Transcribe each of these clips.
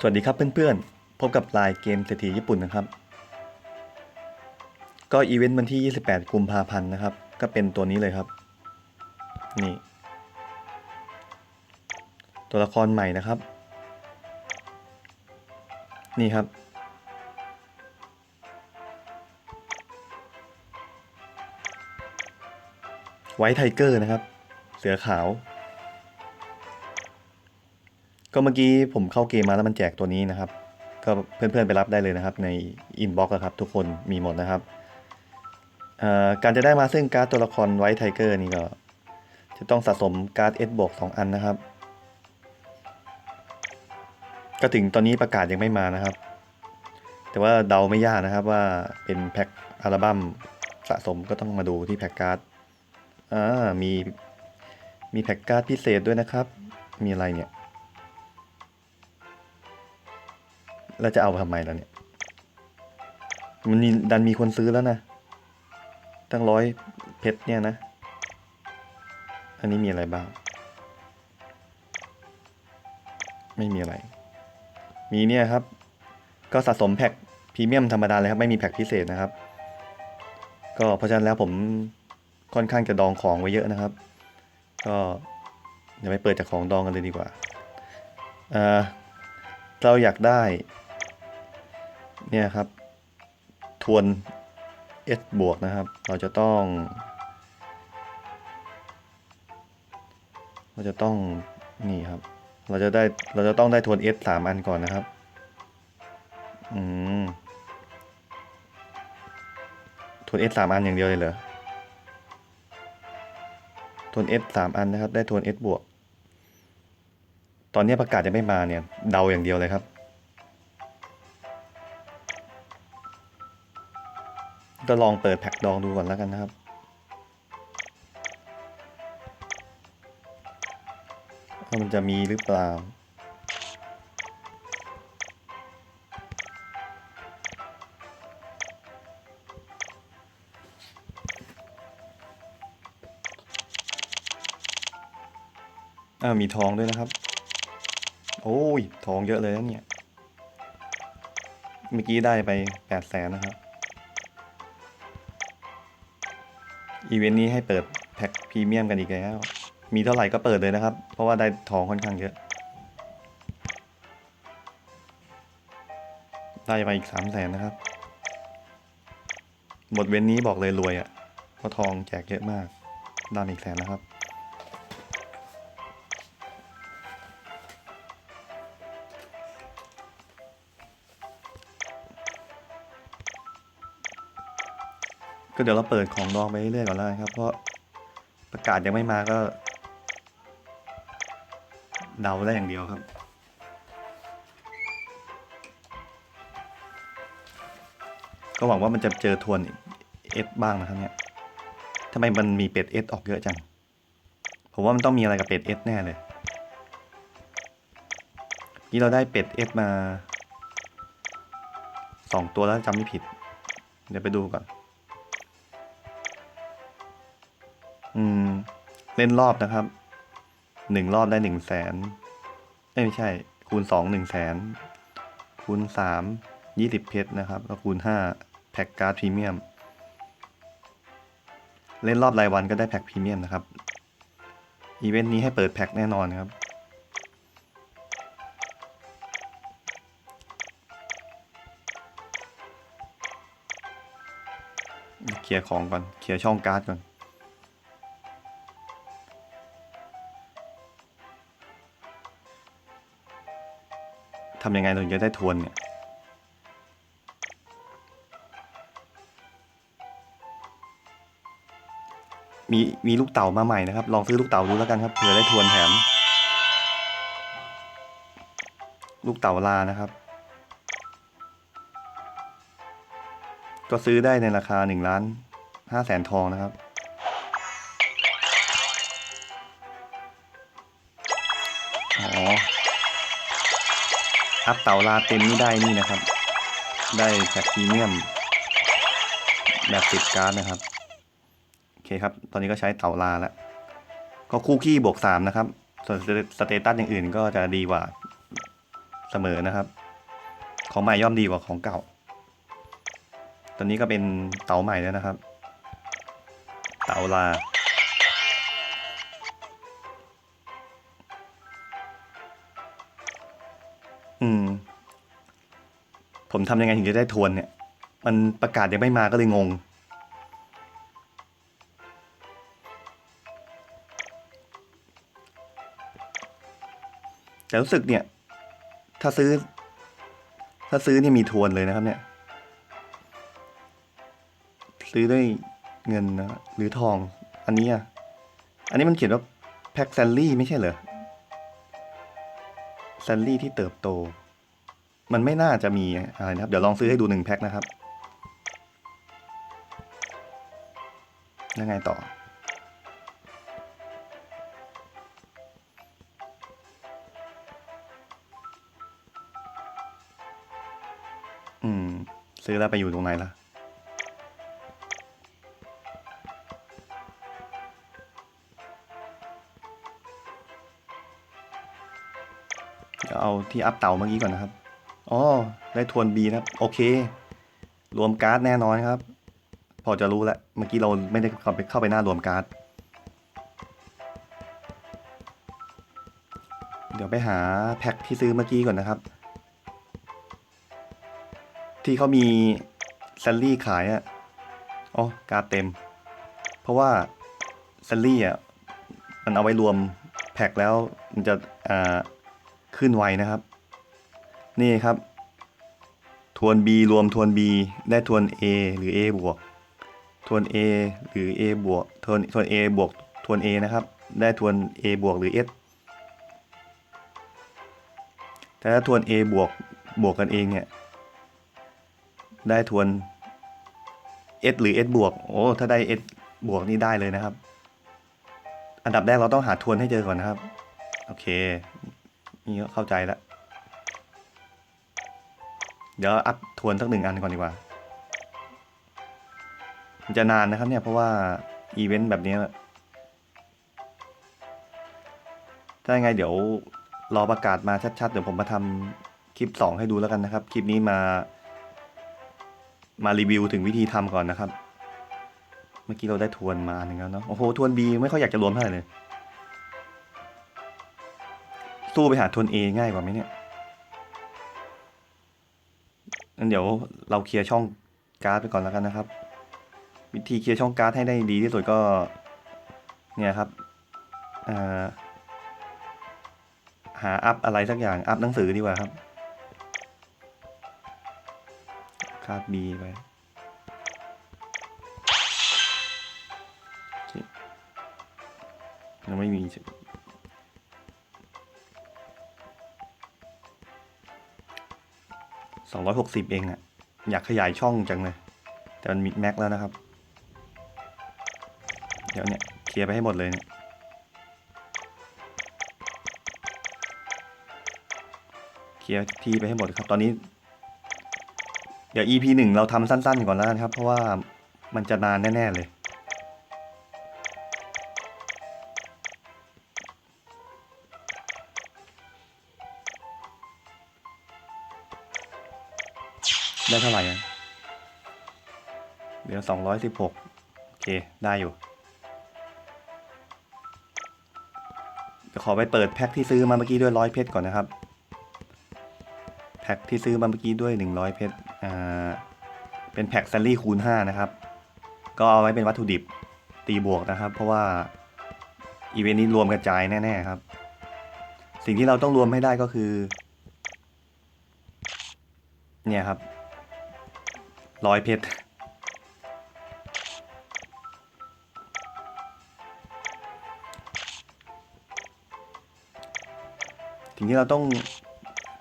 สวัสดีครับเพื่อนๆ พบกับลายเกมเศรษฐีญี่ปุ่นนะครับ ก็อีเวนต์วันที่ 28 กุมภาพันธ์นะครับ ก็เป็นตัวนี้เลยครับ นี่ ตัวละครใหม่นะครับ นี่ครับ ไวท์ไทเกอร์นะครับ เสือขาว ก็เมื่อกี้ผมเข้าเกมมาแล้วมันแจกตัวนี้นะครับ ก็เพื่อนๆไปรับได้เลยนะครับ ในอินบ็อกซ์ครับ ทุกคนมีหมดนะครับการจะได้มาซึ่งการ์ดตัวละครไวท์ไทเกอร์นี่ก็ จะต้องสะสมการ์ดเอสบวกสองอันนะครับ ก็ถึงตอนนี้ประกาศยังไม่มานะครับ แต่ว่าเดาไม่ยากนะครับว่าเป็นแพ็คอัลบั้มสะสมก็ต้องมาดูที่แพ็คการ์ดอ่ามีมีแพ็คการ์ดพิเศษด้วยนะครับ มีอะไรเนี่ย แล้วจะเอาทำไมล่ะเนี่ย มันมีดันมีคนซื้อแล้วนะ ตั้งร้อยเพชรเนี่ยนะ อันนี้มีอะไรบ้าง ไม่มีอะไร มีเนี่ยครับ ก็สะสมแพ็คพรีเมียมธรรมดาเลยครับ ไม่มีแพ็คพิเศษนะครับ ก็เพราะฉะนั้นแล้วผมค่อนข้างจะดองของไว้เยอะนะครับ ก็เดี๋ยวไปเปิดจากของดองกันเลยดีกว่า เอ่อเราอยากได้ เนี่ยครับ ทวน S บวกนะครับ เราจะต้อง เราจะต้องนี่ครับ เราจะได้เราจะต้องได้ทวน S สามอันก่อนนะครับ อืมทวน S สามอันอย่างเดียวเลยเหรอทวน S สามอันนะครับ ได้ทวน S บวก ตอนนี้ประกาศยังไม่มาเนี่ย เดาอย่างเดียวเลยครับ ก็ลองเปิดแพ็คดองดูก่อนแล้วกันนะครับ ว่ามันจะมีหรือเปล่า อ่ามีทองด้วยนะครับ โอ้ย ทองเยอะเลยนะเนี่ย เมื่อกี้ได้ไปแปดแสนนะครับ อีเวนต์นี้ให้เปิดแพ็คพรีเมียมกันอีกแล้ว มีเท่าไหร่ก็เปิดเลยนะครับ เพราะว่าได้ทองค่อนข้างเยอะ ได้ไปอีกสามแสนนะครับหมดเว้นนี้บอกเลยรวยอะ่ะ เพราะทองแจกเยอะมากได้อีกแสนแล้วครับ ก็เดี๋ยวเราเปิดของดองไปเรื่อยๆก่อนแล้วครับ เพราะประกาศยังไม่มาก็ เดาได้อย่างเดียวครับ ก็หวังว่ามันจะเจอทวนเอสบ้างนะครับเนี่ยทำไมมันมีเป็ดเอสออกเยอะจัง ผมว่ามันต้องมีอะไรกับเป็ดเอสแน่เลย นี่เราได้เป็ดเอสมาสองตัวแล้วจำไม่ผิด เดี๋ยวไปดูก่อน อืม เล่นรอบนะครับ หนึ่งรอบได้หนึ่งแสนไม่ใช่ คูณสองหนึ่งแสนคูณสามยี่สิบเพชรนะครับ แล้วคูณห้าแพ็กการ์ดพรีเมียม เล่นรอบรายวันก็ได้แพ็กพรีเมียมนะครับ อีเวนต์นี้ให้เปิดแพ็กแน่นอนครับเคลียร์ของก่อน เคลียร์ช่องการ์ดก่อน ทำยังไงถึงจะได้ทวนเนี่ยมีมีลูกเต่ามาใหม่นะครับ ลองซื้อลูกเต่าดูแล้วกันครับเผื่อได้ทวนแถม ลูกเต่าลานะครับ ก็ซื้อได้ในราคาหนึ่งล้านห้าแสนทองนะครับ อัพเต่าลาเต็มนี่ได้นี่นะครับ ได้แพ็คพรีเมียม แบบติดการ์ดนะครับ โอเคครับ ตอนนี้ก็ใช้เต่าลาแล้ว ก็คู่ขี้บวกสามนะครับ ส่วนสเตตัสอย่างอื่นก็จะดีกว่าเสมอนะครับ ของใหม่ย่อมดีกว่าของเก่า ตอนนี้ก็เป็นเต่าใหม่แล้วนะครับ เต่าลา อืม ผมทำยังไงถึงจะได้ทวนเนี่ย มันประกาศยังไม่มาก็เลยงง แต่รู้สึกเนี่ย ถ้าซื้อ ถ้าซื้อเนี่ยมีทวนเลยนะครับ เนี่ย ซื้อด้วยเงินนะหรือทอง อันนี้อะ อันนี้มันเขียนว่าแพ็กแซลลี่ไม่ใช่เหรอ แซลลี่ที่เติบโต มันไม่น่าจะมีอะไรนะครับ เดี๋ยวลองซื้อให้ดูหนึ่งแพ็คนะครับยังไงต่อ อืม ซื้อแล้วไปอยู่ตรงไหนล่ะ ที่อัพเต่าเมื่อกี้ก่อนนะครับ อ๋อ ได้ทวน B นะครับ โอเค รวมการ์ดแน่นอนครับ พอจะรู้แล้วเมื่อกี้เราไม่ได้เข้าไปเข้าไปหน้ารวมการ์ด เดี๋ยวไปหาแพ็คที่ซื้อเมื่อกี้ก่อนนะครับ ที่เขามีแซลลี่ขายอะอ๋อ การ์ดเต็ม เพราะว่าแซลลี่อะมันเอาไว้รวมแพ็คแล้วมันจะอ่า ขึ้นไวนะครับ นี่ครับ ทวน B รวมทวน B ได้ทวน A หรือ A บวก ทวน A หรือ A บวก ทวนทวน A บวก ทวน A นะครับ ได้ทวน A บวกหรือ S แต่ถ้าทวน A บวก บวกกันเองเนี่ย ได้ทวน S หรือ S บวก โอ้ ถ้าได้ S บวกนี่ได้เลยนะครับ อันดับแรกเราต้องหาทวนให้เจอก่อนนะครับ โอเค นี่ก็เข้าใจแล้ว เดี๋ยวอัพทวนสักหนึ่งอันก่อนดีกว่า มันจะนานนะครับเนี่ยเพราะว่า อีเวนต์แบบนี้ถ้ายังไงเดี๋ยวรอประกาศมาชัดๆ เดี๋ยวผมมาทำคลิป 2 ให้ดูแล้วกันนะครับ คลิปนี้มา มารีวิวถึงวิธีทำก่อนนะครับ เมื่อกี้เราได้ทวนมาหนึ่งแล้วเนาะ โอ้โห ทวน B ไม่ค่อยอยากจะรวมเท่าไหร่เลย สู้ไปหาทวน A ง่ายกว่าไหมเนี่ยงั้นเดี๋ยวเราเคลียร์ช่องการ์ดไปก่อนแล้วกันนะครับ วิธีเคลียร์ช่องการ์ดให้ได้ดีที่สุดก็ เนี่ยครับาหาอัพอะไรสักอย่างอัพหนังสือดีกว่าครับการ์ด B ไปยังไม่มี สองร้อยหกสิบเองอะอยากขยายช่องจังเลย แต่มันมีแม็กแล้วนะครับ เดี๋ยวเนี่ยเคลียร์ไปให้หมดเลยเนี่ยเคลียร์ทีไปให้หมดครับ ตอนนี้ เดี๋ยว EP หนึ่งเราทำสั้นๆก่อนแล้วกันครับ เพราะว่ามันจะนานแน่ ๆ เลย ได้เท่าไหร่อะเหลือสองร้อยสิบหกโอเค ได้อยู่เดี๋ยวขอไปเปิดแพ็คที่ซื้อมาเมื่อกี้ด้วยร้อยเพชรก่อนนะครับ แพ็คที่ซื้อมาเมื่อกี้ด้วยหนึ่งร้อยเพชร อ่า เป็นแพ็คซัลลี่คูณห้านะครับ ก็เอาไว้เป็นวัตถุดิบตีบวกนะครับ เพราะว่าอีเวนต์นี้รวมกระจายแน่ๆครับ สิ่งที่เราต้องรวมให้ได้ก็คือ เนี่ยครับ ร้อยเพชรสิ่งที่เราต้อง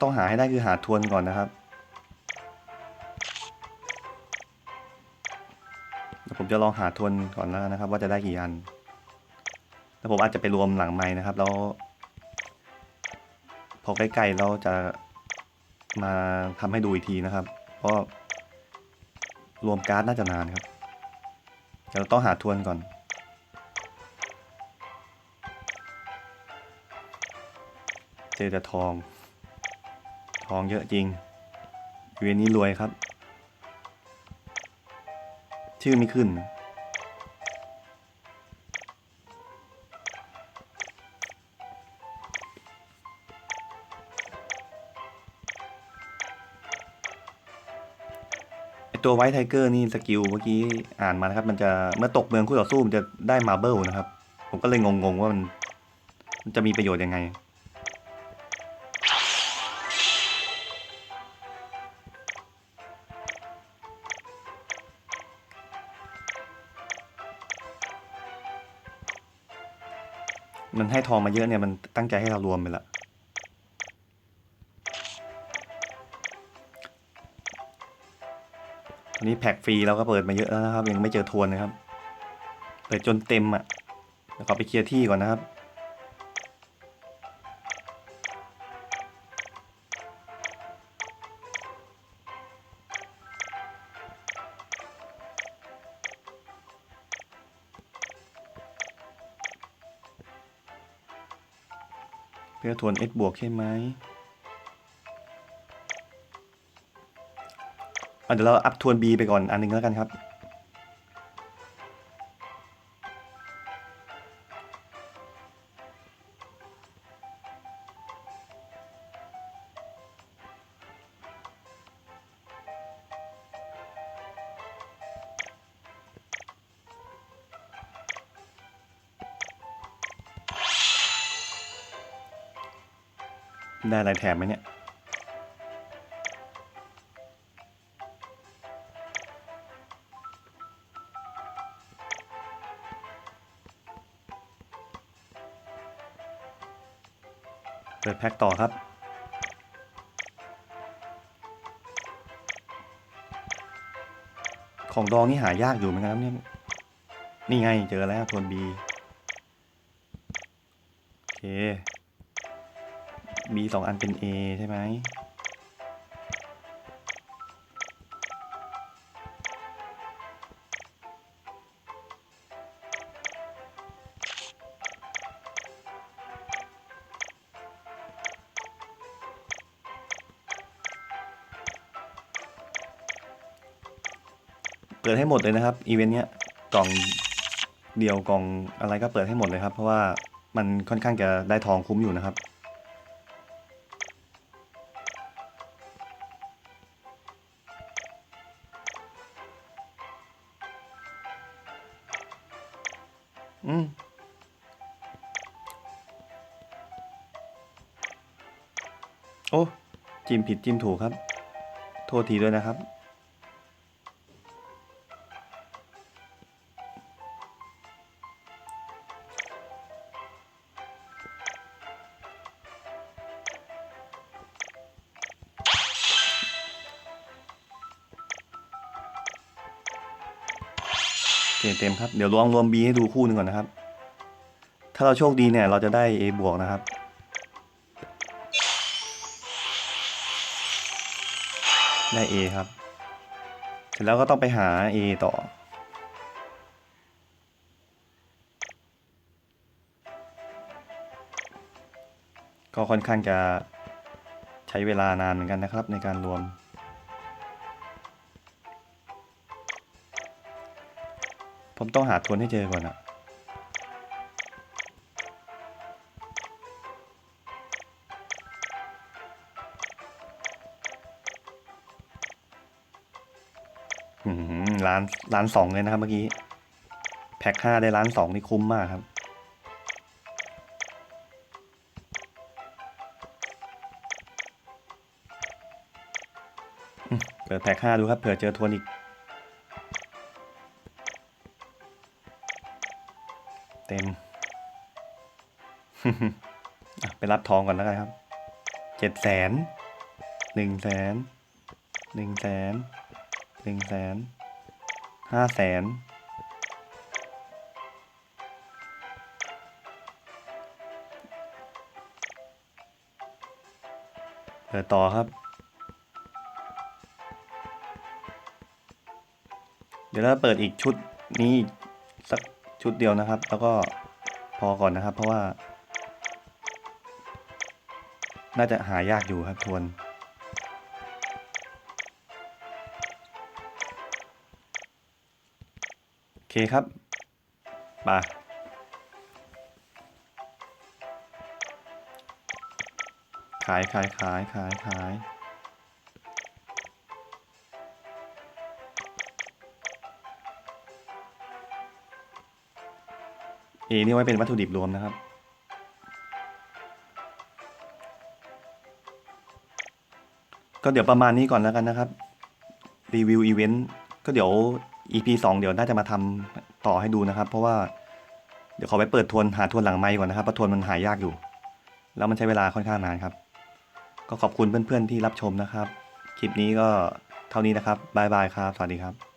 ต้องหาให้ได้คือหาทวนก่อนนะครับ ผมจะลองหาทวนก่อนแล้วนะครับ ว่าจะได้กี่อัน แล้วผมอาจจะไปรวมหลังไม้นะครับแล้วพอใกล้ๆเราจะมาทำให้ดูอีกทีนะครับ เพราะ รวมการ์ดน่าจะนานครับเดี๋ยวเราต้องหาทวนก่อน เจอแต่ทอง ทองเยอะจริงเวนนี้รวยครับ ชื่อไม่ขึ้นนะ ตัวไวท์ไทเกอร์นี่สกิลเมื่อกี้อ่านมานะครับ มันจะเมื่อตกเมืองคู่ต่อสู้มันจะได้มาร์เบิลนะครับ ผมก็เลยงงๆว่ามันมันจะมีประโยชน์ยังไง มันให้ทองมาเยอะเนี่ยมันตั้งใจให้เรารวมไปละ นนี้แพ็กฟรีเราก็เปิดมาเยอะแล้วนะครับ ยังไม่เจอทวนนะครับ เปิดจนเต็มอะแล้วขอไปเคลียร์ที่ก่อนนะครับ เพื่อทวน S บวกใช่ไหม เดี๋ยวเราอัพทวน B ไปก่อนอันหนึงแล้วกันครับ ได้อะไรแถมไหมเนี่ย เปิดแพ็คต่อครับ ของดองนี่หายากอยู่เหมือนกันครับเนี่ย นี่ไงเจอแล้วทวนบีโอเค B สองอันเป็น A ใช่ไหม เปิดให้หมดเลยนะครับอีเวนต์เนี้ยกล่องเดียวกล่องอะไรก็เปิดให้หมดเลยครับ เพราะว่ามันค่อนข้างจะได้ทองคุ้มอยู่นะครับ อืมโอ้ จิ้มผิดจิ้มถูกครับ โทษทีด้วยนะครับ คเต็มครับ เดี๋ยวลองรวม B ให้ดูคู่หนึ่งก่อนนะครับ ถ้าเราโชคดีเนี่ยเราจะได้ A บวกนะครับ ได้ A ครับ เสร็จแล้วก็ต้องไปหา A ต่อ ก็ค่อนข้างจะใช้เวลานานเหมือนกันนะครับในการรวม ผมต้องหาทวนให้เจอก่อนอะอืมล้านล้านสองเลยนะครับ เมื่อกี้ แพ็คห้าได้ล้านสองนี่คุ้มมากครับ เปิดแพ็คห้าดูครับเผื่อเจอทวนอีก เต็ม ไปรับทองก่อนแล้วกันครับ เจ็ดแสน หนึ่งแสน หนึ่งแสน หนึ่งแสน ห้าแสน เปิดต่อครับเดี๋ยวเราเปิดอีกชุดนี้สัก ชุดเดียวนะครับ แล้วก็พอก่อนนะครับ เพราะว่า น่าจะหายากอยู่ครับทวน โอเคครับมาขายขายขายขายขาย เอนี่ไว้เป็นวัตถุดิบรวมนะครับ ก็เดี๋ยวประมาณนี้ก่อนแล้วกันนะครับ รีวิวอีเวนต์ก็เดี๋ยว EP สองเดี๋ยวน่าจะมาทำต่อให้ดูนะครับ เพราะว่าเดี๋ยวขอไปเปิดทวนหาทวนหลังไมค์ก่อนนะครับเพราะทวนมันหายากอยู่ แล้วมันใช้เวลาค่อนข้างนานครับ ก็ขอบคุณเพื่อนๆที่รับชมนะครับ คลิปนี้ก็เท่านี้นะครับบายบายครับ สวัสดีครับ